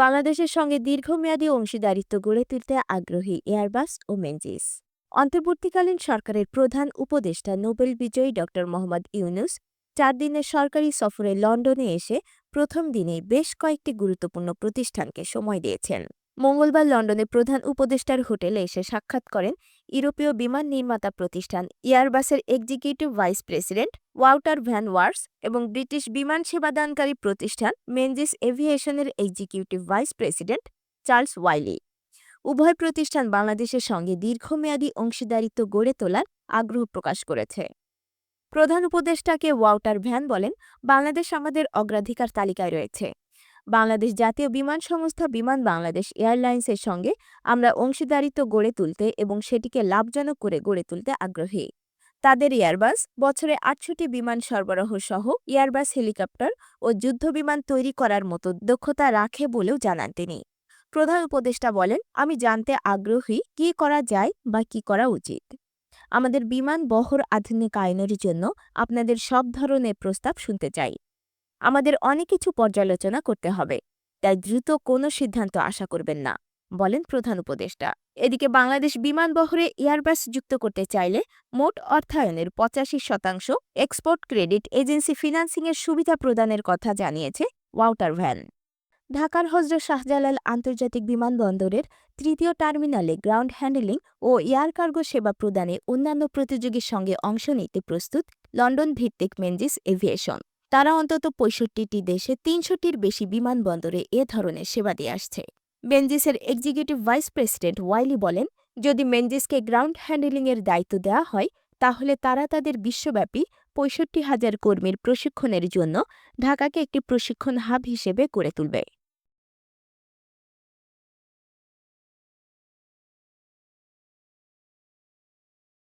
বাংলাদেশের সঙ্গে দীর্ঘমেয়াদী অংশীদারিত্ব গড়ে তুলতে আগ্রহী এয়ারবাস ও মেঞ্জিস অন্তর্বর্তীকালীন সরকারের প্রধান উপদেষ্টা নোবেল বিজয়ী ড মোহাম্মদ ইউনুস চার দিনের সরকারি সফরে লন্ডনে এসে প্রথম দিনেই বেশ কয়েকটি গুরুত্বপূর্ণ প্রতিষ্ঠানকে সময় দিয়েছেন। মঙ্গলবার লন্ডনে প্রধান উপদেষ্টার হোটেলে এসে সাক্ষাৎ করেন ইউরোপীয় বিমান নির্মাতা প্রতিষ্ঠান এয়ারবাসের executive vice president Wouter van Wersch এবং ব্রিটিশ বিমান সেবাদানকারী প্রতিষ্ঠান Menzies এভিয়েশনের executive vice president Charles Wylie. উভয় প্রতিষ্ঠান বাংলাদেশের সঙ্গে দীর্ঘমেয়াদী অংশীদারিত্ব গড়ে তোলার আগ্রহ প্রকাশ করেছে। প্রধান উপদেষ্টাকে ওয়াউটার ভ্যান বলেন, বাংলাদেশ আমাদের অগ্রাধিকার তালিকায় রয়েছে। বাংলাদেশ জাতীয় বিমান সংস্থা বিমান বাংলাদেশ এয়ারলাইন্সের সঙ্গে আমরা অংশীদারিত্ব গড়ে তুলতে এবং সেটিকে লাভজনক করে গড়ে তুলতে আগ্রহী। তাদের এয়ারবাস বছরে আটষট্টি বিমান সরবরাহ সহ এয়ারবাস, হেলিকপ্টার ও যুদ্ধবিমান তৈরি করার মতো দক্ষতা রাখে বলেও জানান তিনি। প্রধান উপদেষ্টা বলেন, আমি জানতে আগ্রহী কি করা যায় বা কি করা উচিত। আমাদের বিমান বহর আধুনিকায়নের জন্য আপনাদের সব ধরনের প্রস্তাব শুনতে চাই। আমাদের অনেক কিছু পর্যালোচনা করতে হবে। তাই দ্রুত কোনো সিদ্ধান্ত আশা করবেন না, বলেন প্রধান উপদেষ্টা। এদিকে বাংলাদেশ বিমান বহরে এয়ারবাস যুক্ত করতে চাইলে মোট অর্থায়নের পঁচাশি শতাংশ এক্সপোর্ট ক্রেডিট এজেন্সি ফিনান্সিংয়ের সুবিধা প্রদানের কথা জানিয়েছে ওয়াউটার ভ্যান ঢাকার হজরত শাহজালাল আন্তর্জাতিক বিমানবন্দরের তৃতীয় টার্মিনালে গ্রাউন্ড হ্যান্ডেলিং ও এয়ার কার্গো সেবা প্রদানে অন্যান্য প্রতিযোগীর সঙ্গে অংশ নিতে প্রস্তুত লন্ডন ভিত্তিক মেনজিস এভিয়েশন তারা অন্তত পঁয়ষট্টিটি দেশে তিনশোটির বেশি বিমানবন্দরে এ ধরনের সেবা দিয়ে আসছে। বেঞ্জিসের এক্সিকিউটিভ ভাইস প্রেসিডেন্ট ওয়াইলি বলেন, যদি মেঞ্জিসকে গ্রাউন্ড হ্যান্ডেলিংয়ের দায়িত্ব দেওয়া হয়, তাহলে তারা তাদের বিশ্বব্যাপী পঁয়ষট্টি হাজার কর্মীর প্রশিক্ষণের জন্য ঢাকাকে একটি প্রশিক্ষণ হাব হিসেবে গড়ে তুলবে।